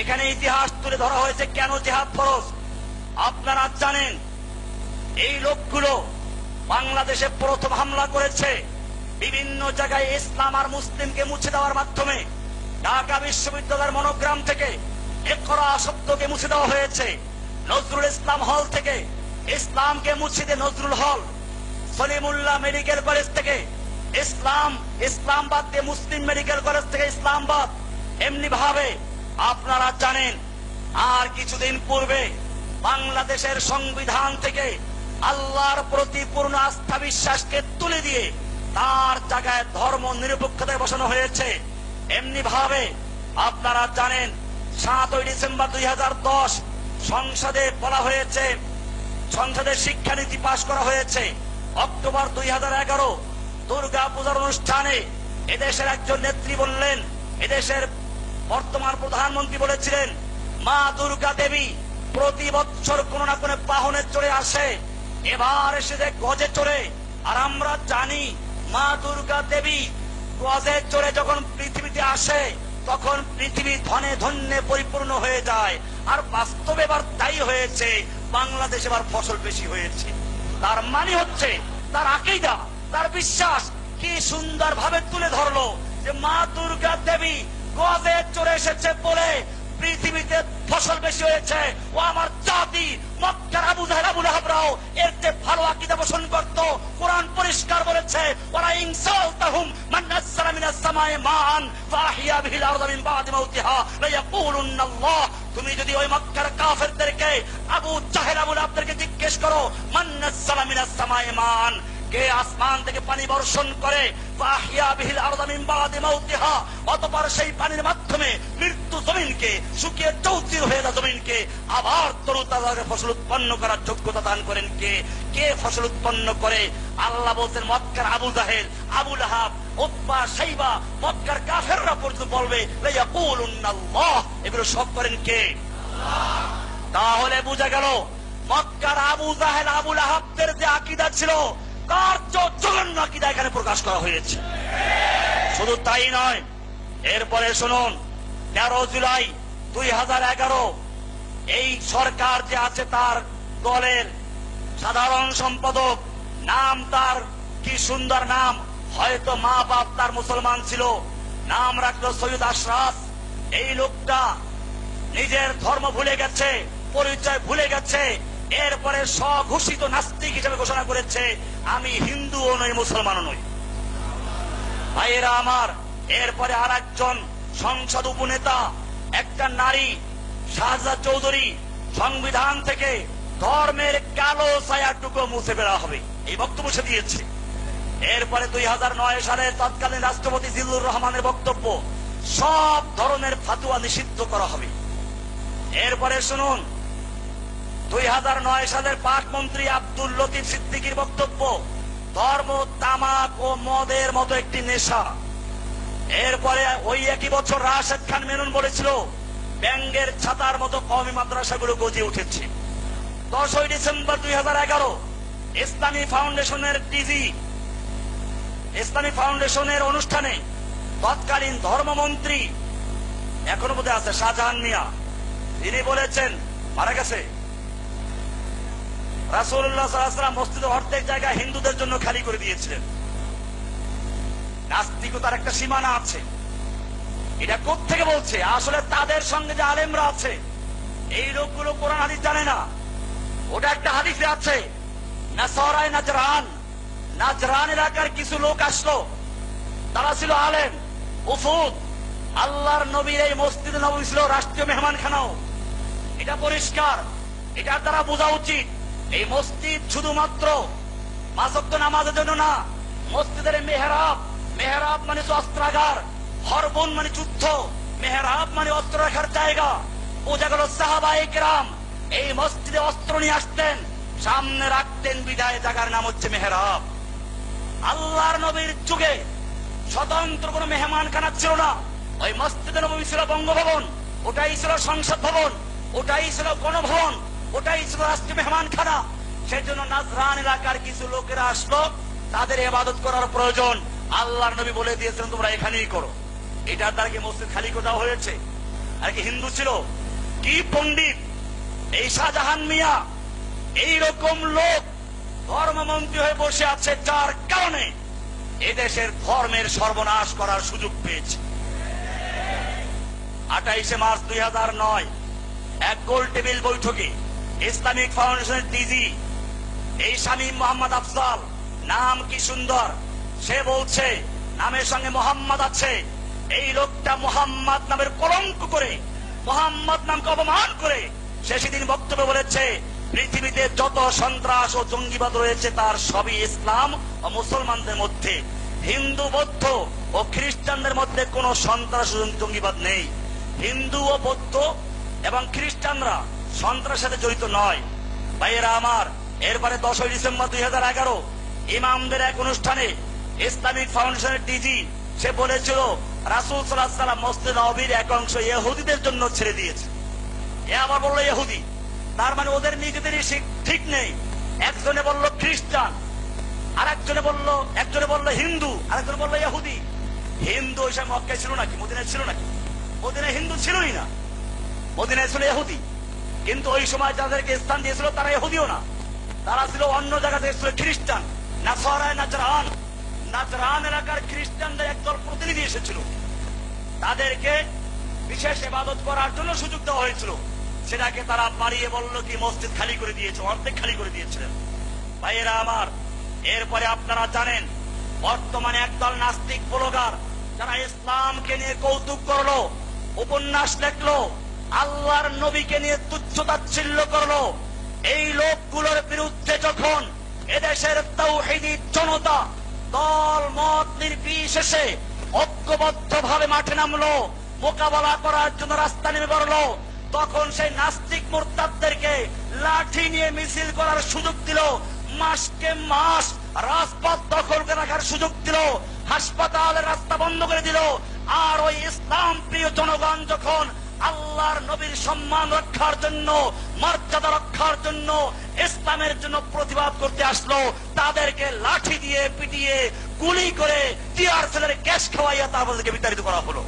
এখানে ইতিহাস তুলে ধরা হয়েছে কেন জেহাদ ফরজ? আপনারা জানেন, এই লোকগুলো বাংলাদেশে প্রথম হামলা করেছে। বিভিন্ন জায়গায় ইসলাম আর মুসলিমকে মুছে দেওয়ার মাধ্যমে ঢাকা বিশ্ববিদ্যালয়ের মনোগ্রাম থেকে একরা শব্দকে মুছে দেওয়া হয়েছে। নজরুল ইসলাম হল থেকে ইসলামকে মুছে দিয়ে নজরুল হল। সলিমুল্লাহ মেডিকেল কলেজ থেকে ইসলাম, ইসলামবাদ দিয়ে মুসলিম মেডিকেল কলেজ থেকে ইসলামবাদ। এমনি ভাবে আপনারা জানেন, আর কিছুদিন পূর্বে বাংলাদেশের সংবিধান থেকে আল্লাহর প্রতি পূর্ণ আস্থা বিশ্বাসকে তুলে দিয়ে তার জায়গায় ধর্ম নিরপেক্ষতায় বসানো হয়েছে। এমনি ভাবে আপনারা জানেন, সাতই ডিসেম্বর দুই হাজার দশ সংসদে বলা হয়েছে, সংসদে শিক্ষানীতি পাশ করা হয়েছে। অক্টোবর দুই হাজার এগারো দুর্গা পূজার অনুষ্ঠানে এদেশের একজন নেত্রী বললেন, এদেশের বর্তমান প্রধানমন্ত্রী বলেছিলেন, মা দুর্গা দেবী প্রতি বছর কোন না কোন বাহনে চড়ে আসে। এবার এসে যে গজে চড়ে, আর আমরা জানি মা দুর্গা দেবী গজে চড়ে যখন পৃথিবীতে আসে, তখন পৃথিবী ধনে ধন্যে পরিপূর্ণ হয়ে যায়। আর বাস্তবে এবার তাই হয়েছে, বাংলাদেশ এবার ফসল বেশি হয়েছে। তার মানে হচ্ছে, তার আকিদা, তার বিশ্বাস কি সুন্দর ভাবে তুলে ধরলো যে মা দুর্গা দেবী গজে চড়ে এসেছে বলে পৃথিবীতে ফসল বেশি হয়েছে। ও আমার জাতি, মক্কার আবু এর যে ভালো আকিদা পোষণ করত। কোরআন পরিষ্কার বলেছে ওরা ইনসাল তাহুম সামায়ে মান ফাহিয়া বিহিল বাদি মাউতিহা তুমি যদি ওই মক্কার কাফেরদেরকে, আবু জাহেল, আবু লাহাবদেরকে জিজ্ঞেস করো, মান মিনাস সামায়ে মান কে আসমান থেকে পানি বর্ষণ করে? অতঃপর সেই পানির মাধ্যমে মৃত্যু জমিনকে, শুকিয়ে চৌচির হয়ে যা জমিনকে, আবার তরুতাজা ফসল উৎপন্ন করার যোগ্যতা দান করেন কে? কে ফসল উৎপন্ন করে? আল্লাহ বলছেন, মক্কার আবু জাহেল, আবু লাহাব, উতবা সাইবা মক্কার কাফেররা পর্যন্ত বলবে এগুলো সব করেন কে? তাহলে বুঝা গেল, মক্কার আবু জাহেল, আবু লাহাবদের যে আকিদা ছিল এখানে প্রকাশ করা হয়েছে? শুধু তাই নয়, এরপরে শুনুন, তেরো জুলাই দুই হাজার এগারো, এই সরকার যে আছে তার দলের সাধারণ সম্পাদক, নাম তার কি সুন্দর নাম, হয়তো মা বাপ তার মুসলমান ছিল, নাম রাখল সৈয়দ আশরাফ। এই লোকটা নিজের ধর্ম ভুলে গেছে, পরিচয় ভুলে গেছে, এরপরে স্বঘোষিত নাস্তিক হিসেবে ঘোষণা করেছে আমি হিন্দুও নই মুসলমানও নই। ভাইয়েরা আমার, এরপরে আর একজন সংসদ উপনেতা, একটা নারী, শাহজাদ চৌধুরী, সংবিধান থেকে ধর্মের কালো ছায়াটুকু মুছে ফেলা হবে। এই বক্তব্য সে দিয়েছে। এরপরে দুই হাজার নয় সালে তৎকালীন রাষ্ট্রপতি জিল্লুর রহমানের বক্তব্য, সব ধরনের ফাতুয়া নিষিদ্ধ করা হবে। এরপরে শুনুন দুই হাজার নয় সালের পাক মন্ত্রী আব্দুল লতিফ সিদ্দিকির বক্তব্য, ধর্ম, তামাক ও মদের মতো একটি নেশা। এরপরে ওই একই বছর রাশেদ খান মেনুন বলেছিল ব্যাঙ্গের ছাতার মতো কমি মাদ্রাসাগুলো গজিয়ে উঠেছে। দশই ডিসেম্বর দুই হাজার এগারো, ইসলামী ফাউন্ডেশনের ডিজি ইসলামী ফাউন্ডেশনের অনুষ্ঠানে তৎকালীন ধর্মমন্ত্রী, এখনও বোধহয় আছে, শাহজাহান মিয়া। তিনি বলেছেন, মারা গেছে। অর্ধেক জায়গা হিন্দুদের জন্য খালি করে দিয়েছিলেন। নাস্তিকতার একটা সীমানা আছে। এটা বলছে? আসলে তাদের সঙ্গে যে আলেমরা আছে, এই লোকগুলো কোরআন হাদিস জানে না। ওটা একটা আছে এলাকার কিছু লোক আসলো। তারা ছিল আলেম, উফুদ। আল্লাহর নবীর এই মসজিদ নবী ছিল রাষ্ট্রীয় মেহমানখানাও। এটা পরিষ্কার, এটা তারা বোঝা উচিত। এই মসজিদ শুধুমাত্র মাসক্ত নামাজের জন্য না, মসজিদের মেহরাব মেহরাব মানে অস্ত্রাগার হরবন মানে যুদ্ধ, মেহরাব মানে অস্ত্র রাখার জায়গা। বোঝা গেল সাহাবাই গ্রাম এই মসজিদে অস্ত্র নিয়ে আসতেন, সামনে রাখতেন বিদায় জায়গার নাম হচ্ছে মেহরাব। আল্লাহর নবীর যুগে স্বতন্ত্র কোন মেহমান খানা ছিল না। ওই মসজিদের নবী ছিল বঙ্গভবন, ওটাই ছিল সংসদ ভবন, ওটাই ছিল গণভবন ওটাই ছিল রাষ্ট্রীয় মেহমান খানা সেজন্য নাজরান এলাকার কিছু লোকেরা আসলো, তাদের এবাদত করার প্রয়োজন। আল্লাহর নবী বলে দিয়েছিলেন, তোমরা এখানেই করো। এটার দ্বারা কি মসজিদ খালি দেওয়া হয়েছে? আর কি হিন্দু ছিল? কি পণ্ডিত? এই শাহজাহান মিয়া, এই রকম লোক ধর্মমন্ত্রী হয়ে বসে আছে, যার কারণে এদেশের ধর্মের সর্বনাশ করার সুযোগ পেয়েছে। আঠাইশে মার্চ দুই হাজার নয়, এক গোল টেবিল বৈঠকে ইসলামিক ফাউন্ডেশনের ডিজি এই স্বামী মোহাম্মদ আফজাল। নাম কি সুন্দর? সে বলছে, নামের সঙ্গে মোহাম্মদ আছে। এই লোকটা মোহাম্মদ নামের কলঙ্ক করে, মোহাম্মদ নামকে অপমান করে। সে সেদিন বক্তব্য বলেছে, পৃথিবীতে যত সন্ত্রাস ও জঙ্গিবাদ রয়েছে, তার সবই ইসলাম ও মুসলমানদের মধ্যে। হিন্দু, বৌদ্ধ ও খ্রিস্টানদের মধ্যে কোনো সন্ত্রাস ও জঙ্গিবাদ নেই। হিন্দু ও বৌদ্ধ এবং খ্রিস্টানরা সন্ত্রাসের সাথে জড়িত নয়। ভাইয়েরা আমার, এরপরে দশই ডিসেম্বর দুই হাজার এগারো ইমামদের এক অনুষ্ঠানে ইসলামিক ফাউন্ডেশনের ডিজি, সে বলেছিল, রাসুল সাল্লাহ সাল্লাম মসজিদ নবীর এক অংশ ইহুদিদের জন্য ছেড়ে দিয়েছে। এ আবার বলল, ইহুদি? তার মানে ওদের নিজেদেরই ঠিক নেই। একজনে বলল, খ্রিস্টান। আর একজনে বলল একজনে বলল, হিন্দু। আর একজনে বলল, ইহুদি। হিন্দু ওই সময় মক্কায় ছিল নাকি? মদিনায় ছিল নাকি? মদিনায় হিন্দু ছিলই না। মদিনায় ছিল ইহুদি। কিন্তু ওই সময় যাদেরকে স্থান দিয়েছিল তারা ইহুদিও না। তারা ছিল অন্য জায়গা থেকে ছিল খ্রিস্টান। না সরায় নাচরান নাচরান এলাকার খ্রিস্টানদের একদল প্রতিনিধি এসেছিল। তাদেরকে বিশেষ ইবাদত করার জন্য সুযোগ দেওয়া হয়েছিল। সেটাকে তারা বাড়িয়ে বলল কি, মসজিদ খালি করে দিয়েছে, অর্ধেক খালি করে দিয়েছিলেন। ভাইয়েরা আমার, এরপরে আপনারা জানেন, বর্তমানে একদল নাস্তিক ব্লগার যারা ইসলামকে নিয়ে কৌতুক করল, উপন্যাস লেখলো আল্লাহর নবীকে নিয়ে তুচ্ছ তাচ্ছিল্য করল। এই লোকগুলোর বিরুদ্ধে যখন এদেশের তৌহিদি জনতা দল, মত নির্বিশেষে ঐক্যবদ্ধ ভাবে মাঠে নামলো, মোকাবেলা করার জন্য রাস্তা নেমে পড়ল, তখন সেই নাস্তিক মোরতাদদেরকে লাঠি নিয়ে মিছিল করার সুযোগ দিল, মাসকে মাস রাজপথ দখল করে রাখার সুযোগ দিল, হাসপাতালের রাস্তা বন্ধ করে দিল, আর ওই ইসলাম প্রিয় জনগণ যখন আল্লাহর নবীর সম্মান রক্ষার জন্য, মর্যাদা রক্ষার জন্য ইসলামের জন্য প্রতিবাদ করতে আসলো। তাদেরকে লাঠি দিয়ে, পিটিয়ে, গুলি করে টিয়ার সেলের গ্যাস খাওয়াইয়া তাদেরকে বিতাড়িত করা হলো।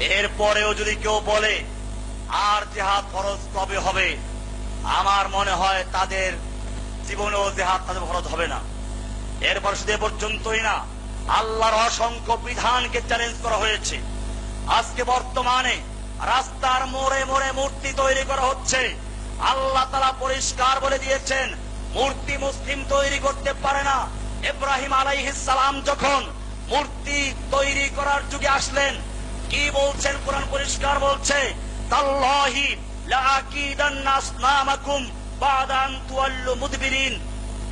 এরপরেও যদি কেউ বলে, আর জেহাদ ফরজ কবে হবে? আমার মনে হয় তাদের জীবনেও জেহাদ তাদের ফরজ হবে না। এরপর শুধু এ পর্যন্তই না, আল্লাহর অসংখ্য বিধানকে চ্যালেঞ্জ করা হয়েছে। আজকে বর্তমানে রাস্তার মোড়ে মোড়ে মূর্তি তৈরি করা হচ্ছে। আল্লাহ তালা পরিষ্কার বলে দিয়েছেন, মূর্তি মুসলিম তৈরি করতে পারে না। ইব্রাহিম সালাম যখন মূর্তি তৈরি করার যুগে আসলেন, কি বলছেন? কোরআন পরিষ্কার বলছে মুদবিরিন।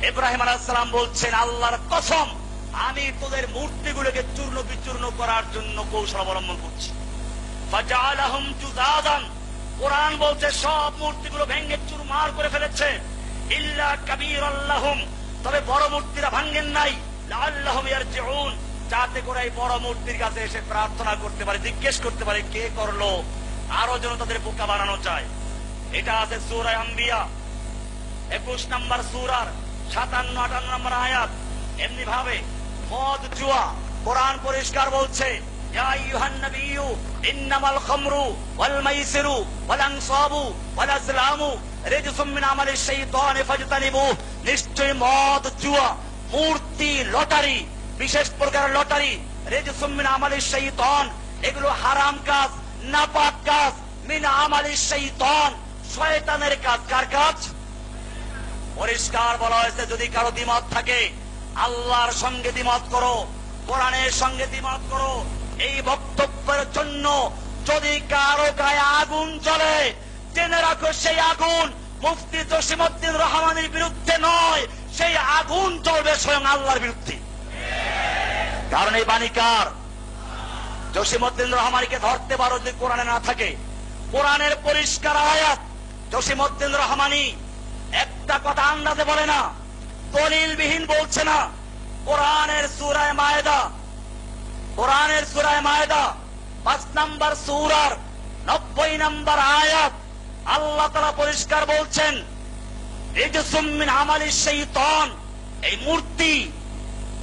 ইব্রাহিম সালাম বলছেন, আল্লাহর কসম আমি তোদের মূর্তিগুলোকে চূর্ণ বিচূর্ণ করার জন্য কৌশল অবলম্বন করছি। কোরআন বলছে, সব মূর্তিগুলো ভেঙে চুরমার করে ফেলেছে। ইল্লা কাবীরাল্লাহুম তবে বড় মূর্তিরা ভাঙ্গেন নাই। লাআল্লাহুম ইয়ারজিউন। যাতে করে এই বড় মূর্তির কাছে এসে প্রার্থনা করতে পারে, জিজ্ঞেস করতে পারে, কে করল? আরও যেন তাদের বোকা বানানো যায়। এটা আছে সূরা আম্বিয়া। একুশ নম্বর সুরার সাতান্ন আটান্ন নম্বর আয়াত। এমনি ভাবে মদ, জুয়া। কোরআন পরিষ্কার বলছে নিশ্চয় মদ, জুয়া লটারি, বিশেষ প্রকার লটারি এগুলো হারাম কাজ, নাপাক কাজ, মিন আমালিশ শাইতান শয়তানের কাজ। কার কাজ? পরিষ্কার বলা হয়েছে, যদি কারও দ্বিমত থাকে আল্লাহর সঙ্গে দ্বিমত করো, কোরআনের সঙ্গে দ্বিমত করো। এই বক্তব্যের জন্য যদি কারও গায়ে আগুন জ্বলে, জেনে রাখো সেই আগুন মুফতি জসিমুদ্দিন রহমানের বিরুদ্ধে নয়, সেই আগুন জ্বলবে স্বয়ং আল্লাহর বিরুদ্ধে। কারণ এই বাণিকার জসিমুদ্দিন রহমানকে ধরতে পারো যদি কোরআনে না থাকে। কোরআনের পরিষ্কার আয়াত জসিমুদ্দিন রহমানি একটা কথা আন্দাজে বলে না। দলিল বিহীন বলছে না। কোরআনের সুরায় মায়েদা। কোরআনের সুরায় মায়েদা। পাঁচ নাম্বার সুরার নব্বই নাম্বার আয়াত আল্লাহ তারা পরিষ্কার বলছেন এই যে সুমিন আমালি সেই তন এই মূর্তি,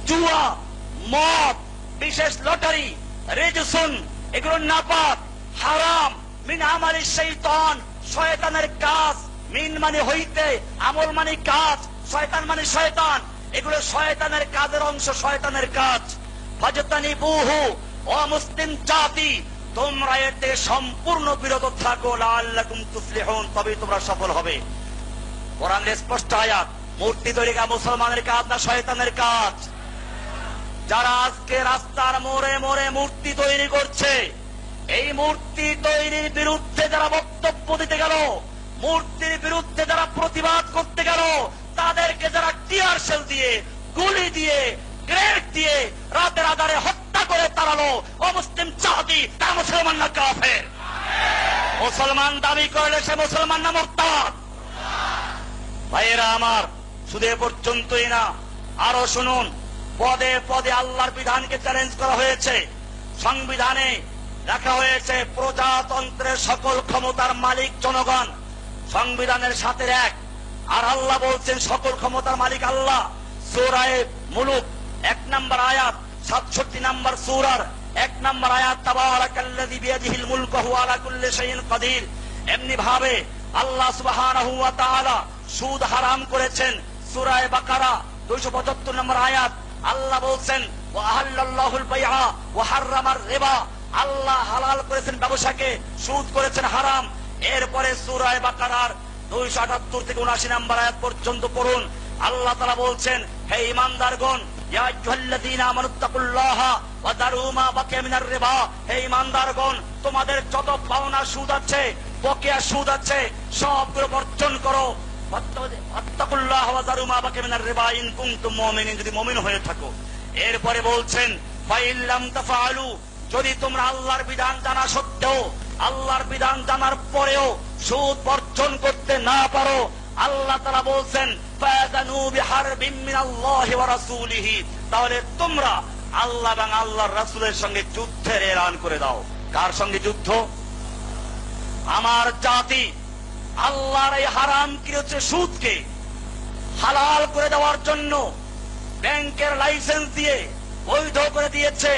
জুয়া, মদ, বিশেষ লটারি, রেজসুন, এগুলো নাপাক, হারাম, মিন আমালি তন শয়তানের কাজ, মিন মানে হইতে, আমল মানে কাজ। শয়তান মানে শয়তান। এগুলো শয়তানের কাজের অংশ, শয়তানের কাজ। ফাজতানি বহু অমুসলিম জাতি, তোমরা এতে সম্পূর্ণ বিরত থাকো লাল্লাকুম তুফলিহুন তবে তোমরা সফল হবে। কোরআনের স্পষ্ট আয়াত, মূর্তি তৈরি মুসলমানের কাজ না শয়তানের কাজ? যারা আজকে রাস্তার মোড়ে মোড়ে মূর্তি তৈরি করছে, এই মূর্তি তৈরির বিরুদ্ধে যারা বক্তব্য দিতে গেল, মূর্তির বিরুদ্ধে যারা প্রতিবাদ দিয়ে, গুলি দিয়ে গ্রেড দিয়ে রাতের আধারে হত্যা করে তাড়ালো অমুসলিম চাহাদি তা মুসলমান না কাফের। মুসলমান দাবি করলে সে মুসলমান না মোরতাদ ভাইয়েরা আমার, শুধু পর্যন্তই না, আরও শুনুন, পদে পদে আল্লাহর বিধানকে চ্যালেঞ্জ করা হয়েছে। সংবিধানে লেখা হয়েছে, প্রজাতন্ত্রের সকল ক্ষমতার মালিক জনগণ, সংবিধানের সাথে এক। আর আল্লাহ বলছেন, সকল ক্ষমতার মালিক আল্লাহ। এমনি ভাবে আল্লাহ সুদ হারাম করেছেন। বাকারা 275 নম্বর আয়াত, আল্লাহ বলছেন, ওয়া আল্লাহ হালাল করেছেন ব্যবসাকে, সুদ করেছেন হারাম। এরপরে সূরায়ে বাকারার 278 থেকে 79 নম্বর আয়াত পর্যন্ত পড়ুন। আল্লাহ তাআলা বলছেন হে ঈমানদারগণ আইয়ুহাল্লাযীনা আমানুত্তাকুল্লাহা ওয়া দারু মা বাকিয়া মিনার রিবা। হে ঈমানদারগণ তোমাদের যত পাওনা সুদ আছে, বকেয়া সুদ আছে, সবগুলো বর্জন করো। যদি মুমিন হয়ে থাকো। এরপরে বলছেন যদি তোমরা আল্লাহর বিধান জানা সত্ত্বেও, আল্লাহর বিধান জানার পরেও সুদ বর্জন করতে না পারো আল্লাহ তারা বলছেন তাহলে তোমরা আল্লাহ এবং আল্লাহর রাসূলের সঙ্গে যুদ্ধের এলান করে দাও। কার সঙ্গে যুদ্ধ? আমার জাতি আল্লাহর এই হারাম কি হচ্ছে সুদকে হালাল করে দেওয়ার জন্য ব্যাংকের লাইসেন্স দিয়ে বৈধ করে দিয়েছে।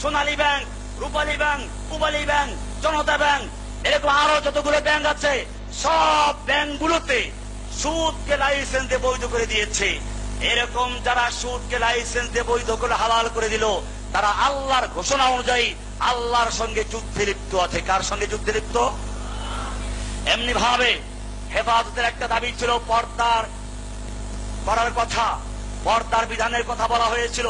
Sonali bank, Rupali bank Pubali bank, Janata bank, এরকম আরও যতগুলো ব্যাংক আছে, সব ব্যাংকগুলোতে সুদকে লাইসেন্স দিয়ে বৈধ করে দিয়েছে। এরকম যারা সুদকে লাইসেন্স দিয়ে বৈধ করে হালাল করে দিল, তারা আল্লাহর ঘোষণা অনুযায়ী আল্লাহর সঙ্গে যুদ্ধে লিপ্ত আছে। কার সঙ্গে যুদ্ধে লিপ্ত? এমনি ভাবে হেফাজতের একটা দাবি ছিল, পর্দার করার কথা, পর্দার বিধানের কথা বলা হয়েছিল।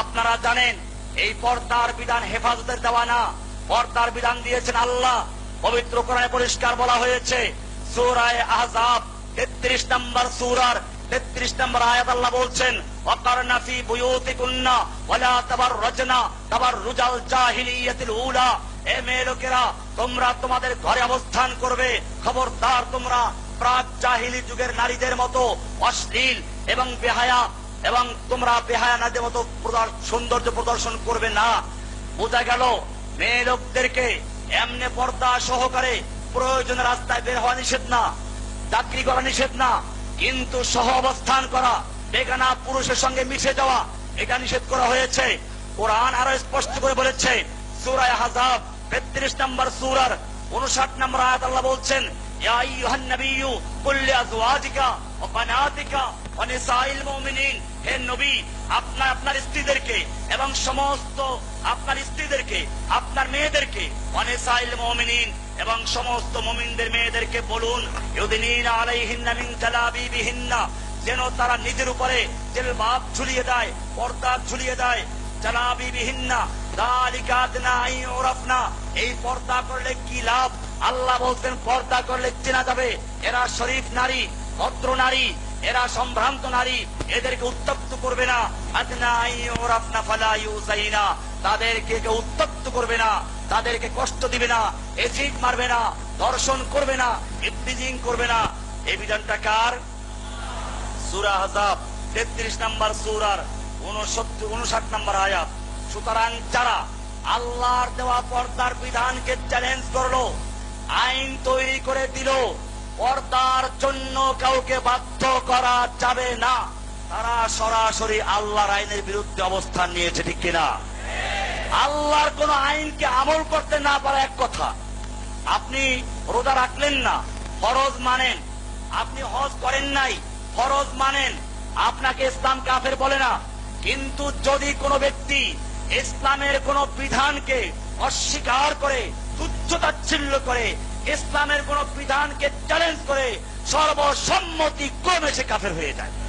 আপনারা জানেন, এই পর্দার বিধান হেফাজতের দেওয়া না। পর্দার বিধান দিয়েছেন আল্লাহ। পবিত্র কোরআনে পরিষ্কার বলা হয়েছে, সূরায়ে আহজাব 33 নম্বর সূরার 33 নম্বর আয়াত আল্লাহ বলছেন, ওয়াকারনা ফি বুয়ুতিকুন্না ওয়ালা তাবাররাজনা তাবাররুজাল জাহিলিয়াতিল উলা। এ মেয়ে লোকেরা, তোমরা তোমাদের ঘরে অবস্থান করবে। খবরদার তোমরা, প্রাক জাহিলি যুগের নারীদের মতো অশ্লীল এবং বেহায়া, এবং তোমরা বেহায়া নারীদের মতো সৌন্দর্য প্রদর্শন করবে না। বোঝা গেল, মেয়ে লোকদেরকে এমনি পর্দা সহকারে প্রয়োজনে রাস্তায় বের হওয়া নিষেধ না। চাকরি করা নিষেধ না, কিন্তু সহ অবস্থান করা, বেগানা পুরুষের সঙ্গে মিশে যাওয়া, এটা নিষেধ করা হয়েছে। কোরআন আরও স্পষ্ট করে বলেছে সূরায়ে হাজাব 33 নম্বর সূরার 59 নম্বর আয়াত আল্লাহ বলছেন হে নবী, আপনার আপনার স্ত্রীদেরকে এবং সমস্ত আপনার স্ত্রীদেরকে, আপনার মেয়েদেরকে, ওয়া নিসাইল মুমিনিন। এবং সমস্ত মুমিনদের মেয়েদেরকে বলুন যেন তারা নিজের উপরে জেলবাব ঝুলিয়ে দেয়, পর্দা ঝুলিয়ে দেয়। এই পর্দা করলে কি লাভ? আল্লাহ বলতেন পর্দা করলে চেনা যাবে। এরা শরীফ নারী, ভদ্র নারী। এরা সম্ভ্রান্ত নারী, এদেরকে উত্তপ্ত করবে না। তাদেরকে কেউ উত্তপ্ত করবে না, তাদেরকে কষ্ট দিবে না, এসিড মারবে না দর্শন করবে না ইফতিজিং করবে না। এই বিধানটা কার? সুরা হাজাব তেত্রিশ নম্বর সুরার উনসত্তর উনষাট নম্বর আয়াত। সুতরাং যারা আল্লাহর দেওয়া পর্দার বিধানকে চ্যালেঞ্জ করল, আইন তৈরি করে দিল পর্দার জন্য কাউকে বাধ্য করা যাবে না। তারা সরাসরি আল্লাহর আইনের বিরুদ্ধে অবস্থান নিয়েছে, ঠিক কিনা? আল্লাহর কোন আইনকে আমল করতে না পারা এক কথা। আপনি রোজা রাখলেন না, ফরজ মানেন। আপনি হজ করেন নাই, ফরজ মানেন। আপনাকে ইসলাম কাফের বলে না। কিন্তু যদি কোনো ব্যক্তি ইসলামের কোন বিধানকে অস্বীকার করে তুচ্ছ তাচ্ছিল্য করে ইসলামের কোন বিধানকে চ্যালেঞ্জ করে সর্বসম্মতি ক্রমে সে কাফের হয়ে যায়।